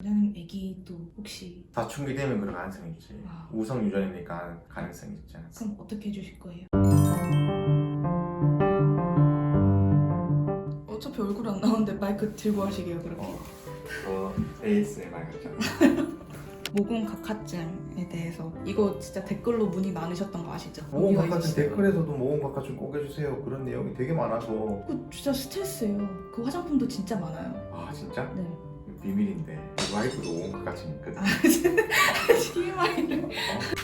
그냥 애기도 혹시 사춘기 되면 그럴 가능성이 있지. 아. 우성 유전이니까 가능성이 있지 않습니까? 그럼 어떻게 해주실 거예요? 어차피 얼굴 안 나오는데 마이크 들고 하시게요 그렇게 어, 어 ASMR 같잖아. 모공 각화증에 대해서 이거 진짜 댓글로 문의 많으셨던 거 아시죠? 모공 이거 각화증 있으시죠? 댓글에서도 모공 각화증 꼭 해주세요. 그런 내용이 되게 많아서. 그거 진짜 스트레스예요 그 화장품도 진짜 많아요 아 진짜? 네 비밀인데 와이프도 모공 각화증 있거든. 아, TMI를 어?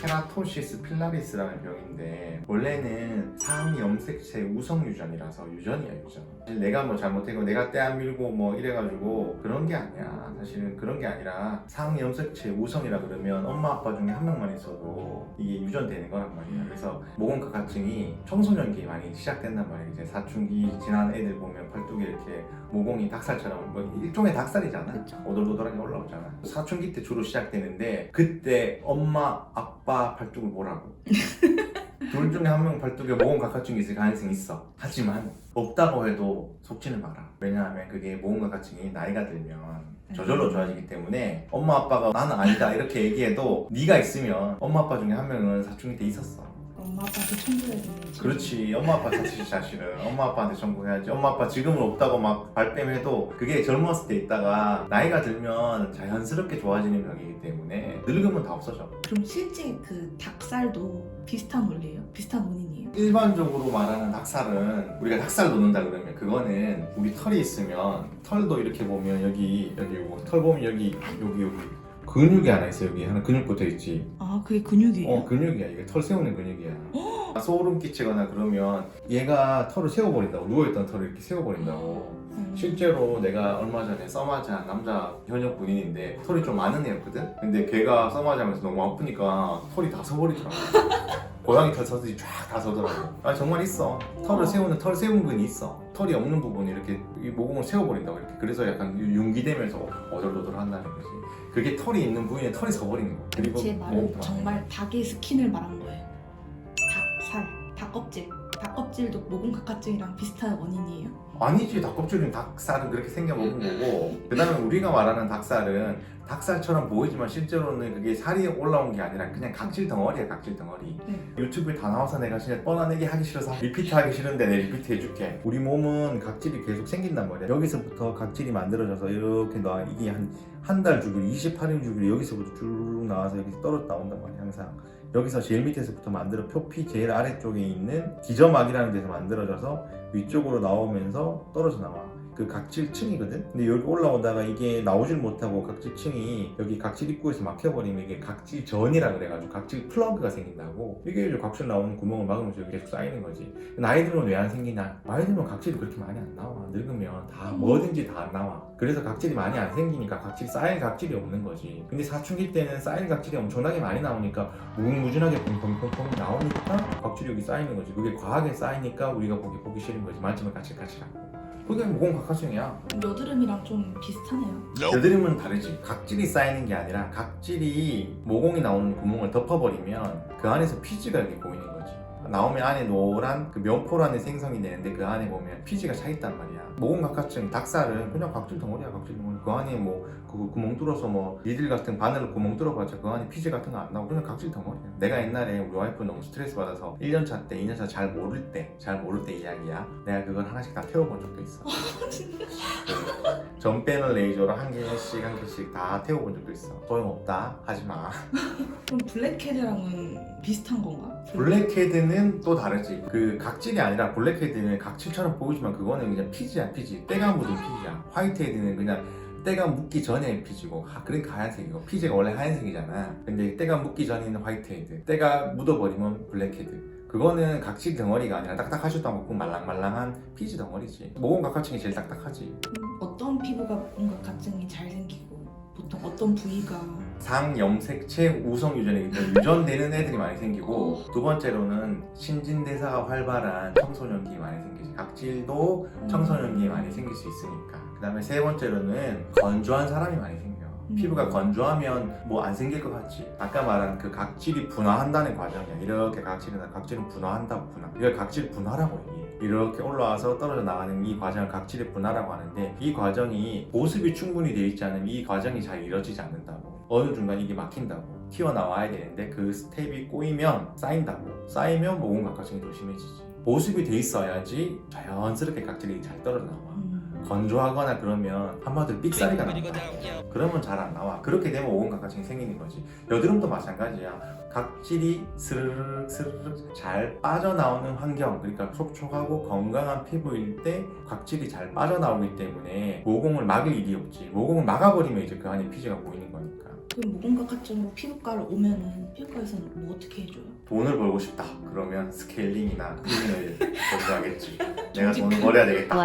케라토시스 필라리스라는 병인데 원래는 상염색체 우성 유전이라서 유전이야 유전. 사실 내가 뭐 잘못했고 내가 때 안 밀고 뭐 이래가지고 그런 게 아니야. 사실은 그런 게 아니라 상염색체 우성이라 그러면 엄마 아빠 중에 한 명만 있어도 이게 유전되는 거란 말이야. 그래서 모공각화증이 청소년기에 많이 시작된단 말이야. 이제 사춘기 지난 애들 보면 팔뚝에 이렇게 모공이 닭살처럼 뭐 일종의 닭살이잖아. 그쵸. 오돌오돌하게 올라오잖아. 사춘기 때 주로 시작되는데 그때 엄마 아빠 팔뚝을 보라고. 둘 중에 한명 팔뚝에 모공 각화증이 있을 가능성이 있어. 하지만 없다고 해도 속지는 마라. 왜냐하면 그게 모공 각화증이 나이가 들면 저절로 좋아지기 때문에 엄마 아빠가 나는 아니다 이렇게 얘기해도 네가 있으면 엄마 아빠 중에 한 명은 사춘기 때 있었어. 엄마 아빠한테 청구해야겠네 그렇지. 엄마 아빠 자식 자신은. 엄마 아빠한테 청구해야지. 엄마 아빠 지금은 없다고 막 발뺌해도 그게 젊었을 때 있다가 나이가 들면 자연스럽게 좋아지는 병이기 때문에 늙으면 다 없어져. 그럼 실제 그 닭살도 비슷한 원리예요? 비슷한 원인이에요? 일반적으로 말하는 닭살은 우리가 닭살 놓는다 그러면 그거는 우리 털이 있으면 털도 이렇게 보면 여기 여기 요거 털 보면 여기 여기 여기 근육이 하나 있어 여기. 하나 근육 붙어 있지. 아 그게 근육이에요? 어 근육이야. 이게 털 세우는 근육이야. 소름 끼치거나 그러면 얘가 털을 세워버린다고 누워있던 털을 이렇게 세워버린다고. 음. 실제로 내가 얼마 전에 써마자 남자 현역 군인인데 털이 좀 많은 애였거든? 근데 걔가 써마자면서 너무 아프니까 털이 다 서버리더라고. 고양이 털 서듯이 쫙다 서더라고. 아 정말 있어. 털을 세우는 털 세운 근이 있어 털이 없는 부분이 이렇게 이 모공을 세워버린다고 이렇게 그래서 약간 융기되면서 어덜어덜 한다는 거지 그게 털이 있는 부위에 털이 서버리는 거 그리고 제 말은 털. 정말 닭의 스킨을 말한 거예요. 닭살, 닭껍질. 닭껍질도 모공 각화증이랑 비슷한 원인이에요. 아니지 닭껍질은 닭살은 그렇게 생겨 먹은 거고 그 다음에 우리가 말하는 닭살은 닭살처럼 보이지만 실제로는 그게 살이 올라온 게 아니라 그냥 각질 덩어리야 각질 덩어리 네. 유튜브에 다 나와서 내가 진짜 뻔한 얘기 하기 싫어서 리피트 하기 싫은데 내 리피트 해줄게 우리 몸은 각질이 계속 생긴단 말이야 여기서부터 각질이 만들어져서 이렇게 나 이게 한 한 달 주기로 28일 주기로 여기서부터 쭉 나와서 여기 떨어져 나온단 말이야 항상 여기서 제일 밑에서부터 만들어 표피 제일 아래쪽에 있는 기저막이라는 데서 만들어져서 위쪽으로 나오면서 떨어져 나와. 그 각질층이거든. 근데 여기 올라오다가 이게 나오질 못하고 각질층이 여기 각질 입구에서 막혀버리면 이게 각질전이라 그래가지고 각질 플러그가 생긴다고. 이게 이제 각질 나오는 구멍을 막으면서 계속 쌓이는 거지. 나이 들면 왜 안 생기냐? 나이 들면 각질이 그렇게 많이 안 나와. 늙으면 다 뭐든지 다 안 나와. 그래서 각질이 많이 안 생기니까 각질 쌓일 각질이 없는 거지. 근데 사춘기 때는 쌓일 각질이 엄청나게 많이 나오니까 무궁무진하게 펑펑펑펑 나오니까 각질이 여기 쌓이는 거지. 그게 과하게 쌓이니까 우리가 보기 보기 싫은 거지. 만지면 까칠까칠하고. 그게 모공 각화증이야. 여드름이랑 좀 비슷하네요. 여드름은 다르지. 각질이 쌓이는 게 아니라 각질이 모공이 나오는 구멍을 덮어버리면 그 안에서 피지가 이렇게 보이는 거지. 나오면 안에 노란 그 면포란의 생성이 되는데 그 안에 보면 피지가 차 있단 말이야. 모공 각화증, 닭살은 그냥 각질 덩어리야, 각질 덩어리. 그 안에 뭐 그 구멍 뚫어서 뭐 니들 같은 바늘로 구멍 뚫어봤자 그 안에 피지 같은 거 안 나오고 그냥 각질 덩어리야. 내가 옛날에 우리 와이프 너무 스트레스 받아서 1년차 때, 2년차 잘 모를 때, 잘 모를 때 이야기야. 내가 그걸 하나씩 다 태워본 적도 있어. 전 빼는 레이저로 한 개씩 한 개씩 다 태워본 적도 있어. 소용없다. 하지 마. 그럼 블랙헤드랑은 비슷한 건가? 블랙헤드는 또 다르지. 그 각질이 아니라 블랙헤드는 각질처럼 보이지만 그거는 그냥 피지야, 피지. 때가 묻은 피지야. 화이트헤드는 그냥 때가 묻기 전에 피지고, 아, 그러니까 하얀색이고. 피지가 원래 하얀색이잖아. 근데 때가 묻기 전에 있는 화이트헤드. 때가 묻어버리면 블랙헤드. 그거는 각질 덩어리가 아니라 딱딱하지도 않고 말랑말랑한 피지 덩어리지. 모공 각화층이 제일 딱딱하지. 그럼 어떤 피부가 모공 각화증이 잘 생기고 보통 어떤 부위가? 상염색체 우성 유전이기 때문에 유전되는 애들이 많이 생기고 두 번째로는 신진대사가 활발한 청소년기에 많이 생기지. 각질도 청소년기에 많이 생길 수 있으니까. 그 다음에 세 번째로는 건조한 사람이 많이 생겨. 음. 피부가 건조하면 뭐 안 생길 것 같지. 아까 말한 그 각질이 분화한다는 과정이야. 이렇게 각질이 나 각질은 분화한다고 분화. 이걸 각질 분화라고 얘기해 이렇게 올라와서 떨어져 나가는 이 과정을 각질의 분화라고 하는데 이 과정이 보습이 충분히 되어 있지 않으면 이 과정이 잘 이루어지지 않는다고. 어느 중간 이게 막힌다고. 튀어나와야 되는데 그 스텝이 꼬이면 쌓인다고. 쌓이면 모공 각화증이 더 심해지지. 보습이 돼 있어야지 자연스럽게 각질이 잘 떨어져 나와. 음. 건조하거나 그러면 한마디로 삑사리가 난다. 그러면 잘 안 나와. 그렇게 되면 오공 각화증이 생기는 거지. 여드름도 마찬가지야. 각질이 스르륵 스르륵 잘 빠져나오는 환경 그러니까 촉촉하고 건강한 피부일 때 각질이 잘 빠져나오기 때문에 모공을 막을 일이 없지. 모공을 막아버리면 이제 그 안에 피지가 보이는 거니까. 그럼 모공각화증으로 피부과를 오면은 피부과에서는 뭐 어떻게 해줘요? 돈을 벌고 싶다. 그러면 스케일링이나 필링을 권유하겠지. 내가 돈을 벌어야 되겠다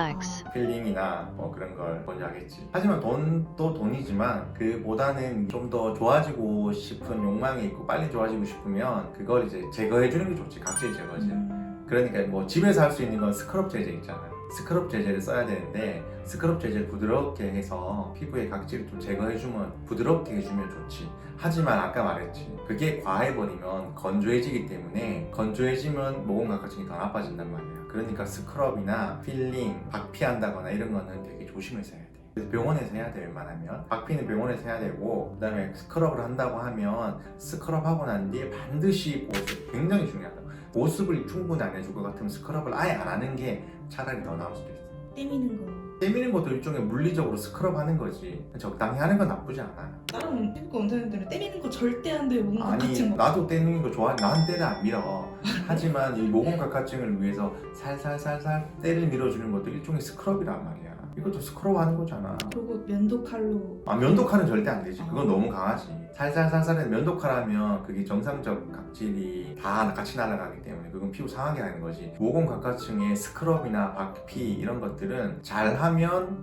필링이나 뭐 그런 걸 먼저 하겠지. 하지만 돈도 돈이지만 그보다는 좀 더 좋아지고 싶은 욕망이 있고 빨리 좋아지고 싶으면 그걸 이제 제거해 주는 게 좋지. 각질 제거제. 음. 그러니까 뭐 집에서 할 수 있는 건 스크럽 제제 있잖아. 스크럽 제제를 써야 되는데 스크럽 제제를 부드럽게 해서 피부에 각질을 좀 제거해주면 부드럽게 해주면 좋지. 하지만 아까 말했지. 그게 과해버리면 건조해지기 때문에 건조해지면 모공 각화증이 더 나빠진단 말이야. 그러니까 스크럽이나 필링, 박피한다거나 이런 거는 되게 조심해서 해야 돼. 병원에서 해야 돼 웬만하면 박피는 병원에서 해야 되고 그 다음에 스크럽을 한다고 하면 스크럽 하고 난 뒤에 반드시 보습 굉장히 중요하다. 보습을 충분히 안 해줄 것 같으면 스크럽을 아예 안 하는 게 차라리 더 나을 수도 있어. 때미는 거. 때미는 것도 일종의 물리적으로 스크럽 하는 거지. 적당히 하는 건 나쁘지 않아. 다른 피부과 원장님들은 때미는 거 절대 안 돼요. 아니 모공각화증. 나도 때리는 거 좋아. 난 때를 안 밀어. 하지만 이 모공 각화증을 위해서 살살살살 때를 밀어주는 것도 일종의 스크럽이란 말이야. 이것도 스크럽 하는 거잖아. 그리고 면도칼로 아 면도칼은 절대 안 되지. 그건 너무 강하지. 살살살살해 면도칼하면 그게 정상적 각질이 다 같이 날아가기 때문에 그건 피부 상하게 하는 거지. 모공 각화증의 스크럽이나 박피 이런 것들은 잘하면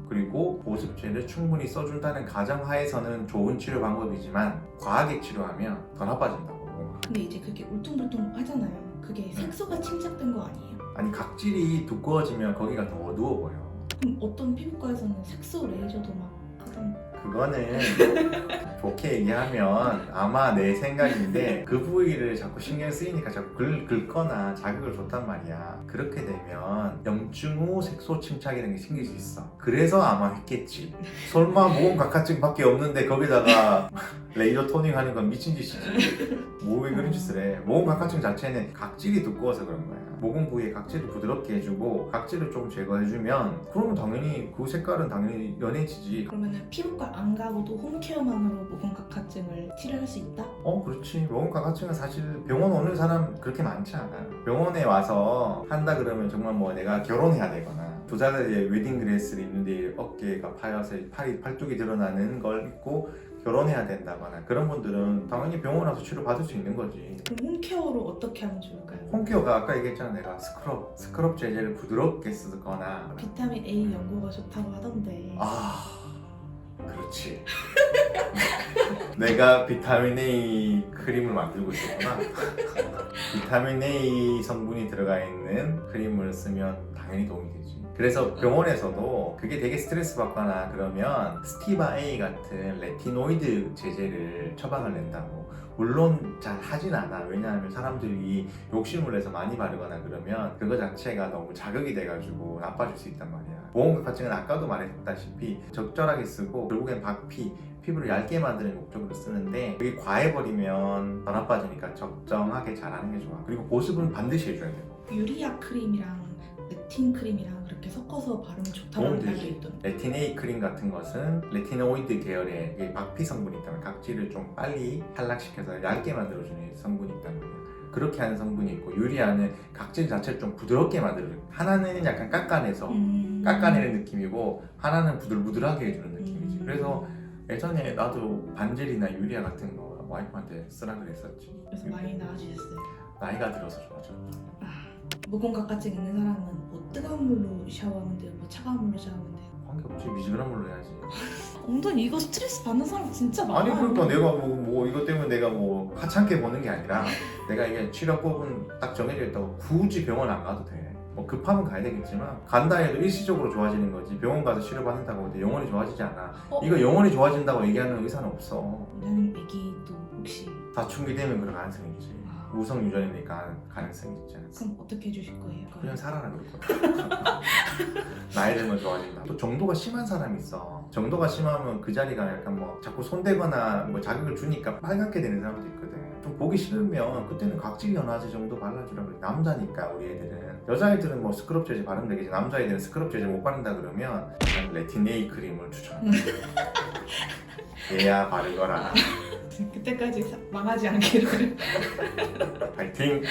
그리고 보습제를 충분히 써준다는 가정하에서는 좋은 치료 방법이지만 과하게 치료하면 더 나빠진다고. 근데 이제 그게 울퉁불퉁 하잖아요. 그게 색소가 침착된 거 아니에요? 아니 각질이 두꺼워지면 거기가 더 어두워 보여. 그럼 어떤 피부과에서는 색소 레이저도 막 하던 그거는 좋게 얘기하면 아마 내 생각인데 그 부위를 자꾸 신경 쓰이니까 자꾸 긁, 긁거나 자극을 줬단 말이야. 그렇게 되면 염증 후 색소 침착이라는 게 생길 수 있어. 그래서 아마 했겠지. 설마 모공 각화증밖에 없는데 거기다가 레이저 토닝 하는 건 미친 짓이지. 뭐왜 그런 짓을 해. 모공 각화증 자체는 각질이 두꺼워서 그런 거야. 모공 부위에 각질을 부드럽게 해주고 각질을 좀 제거해주면 그러면 당연히 그 색깔은 당연히 연해지지. 그러면은 피부과 안 가고도 홈케어만으로 모공각화증을 치료할 수 있다? 어 그렇지. 모공 각화증은 사실 병원 오는 사람 그렇게 많지 않아. 병원에 와서 한다 그러면 정말 뭐 내가 결혼해야 되거나 부자들의 웨딩 드레스를 입는데 어깨가 파여서 팔이 팔뚝이 드러나는 걸 입고 결혼해야 된다거나 그런 분들은 당연히 병원 와서 치료 받을 수 있는 거지. 그럼 홈케어로 어떻게 하면 좋을까요? 홈케어가 아까 얘기했잖아 내가 스크럽 스크럽 제제를 부드럽게 쓰거나. 비타민 A 연고가 좋다고 하던데. 아 그렇지. 내가 비타민 A 크림을 만들고 있었구나. 비타민 A 성분이 들어가 있는 크림을 쓰면 당연히 도움이 되지 그래서 병원에서도 그게 되게 스트레스 받거나 그러면 스티바 A 같은 레티노이드 제제를 처방을 낸다고. 물론 잘 하진 않아. 왜냐하면 사람들이 욕심을 내서 많이 바르거나 그러면 그거 자체가 너무 자극이 돼가지고 나빠질 수 있단 말이야. 보온각화증은 아까도 말했다시피 적절하게 쓰고 결국엔 박피 피부를 얇게 만드는 목적으로 쓰는데 그게 과해버리면 더 나빠지니까 적정하게 잘 하는 게 좋아. 그리고 보습은 반드시 해줘야 돼요 유리아 크림이랑 레틴 크림이랑 그렇게 섞어서 바르면 도움이 말도. 있던데 레틴 A 크림 같은 것은 레티노이드 계열의 박피 성분이 있다면 각질을 좀 빨리 탈락시켜서 얇게 만들어주는 성분이 있다는 거예요. 그렇게 하는 성분이 있고 유리아는 각질 자체를 좀 부드럽게 만들어줘요. 하나는 약간 깎아내서 음... 깎아내는 느낌이고 하나는 부들부들하게 해주는 느낌이지. 음. 그래서 예전에 나도 반젤이나 유리아 같은 거 와이프한테 쓰라 그랬었지. 그래서 많이 나아지셨어요 나이가 들어서 좋아졌다. 아, 모공각화증 있는 사람은 뭐 뜨거운 물로 샤워하면 돼요 뭐 차가운 물로 샤워하면 돼요 관계없지 미지근한 물로 해야지. 엉덩이 이거 스트레스 받는 사람 진짜 많아 아니 그러니까 내가 뭐, 뭐 이것 때문에 내가 뭐 하찮게 보는 게 아니라 내가 이게 치료법은 딱 정해져 있다고 굳이 병원 안 가도 돼. 뭐 급하면 가야 되겠지만 간다 해도 일시적으로 좋아지는 거지 병원 가서 치료받는다고 해도 영원히 좋아지지 않아. 어? 이거 영원히 좋아진다고 얘기하는 의사는 없어. 원장님 애기도 혹시 사춘기 되면 그럴 가능성이 있지. 아, 우성 유전이니까 가능성이 있지 않습니까? 그럼 어떻게 해주실 거예요? 그냥 살아라 그럴 거야. 나이 들면 좋아진다. 또 정도가 심한 사람이 있어. 정도가 심하면 그 자리가 약간 뭐 자꾸 손대거나 뭐 자극을 주니까 빨갛게 되는 사람도 있거든. 좀 보기 싫으면 그때는 각질 연화제 정도 발라주라 그래. 남자니까 우리 애들은. 여자애들은 뭐 스크럽 제제 바르면 되겠지. 남자애들은 스크럽 제제 못 바른다 그러면 난 레티네이 크림을 추천해. 얘야 바르거라. 그때까지 사- 망하지 않기를. 파이팅!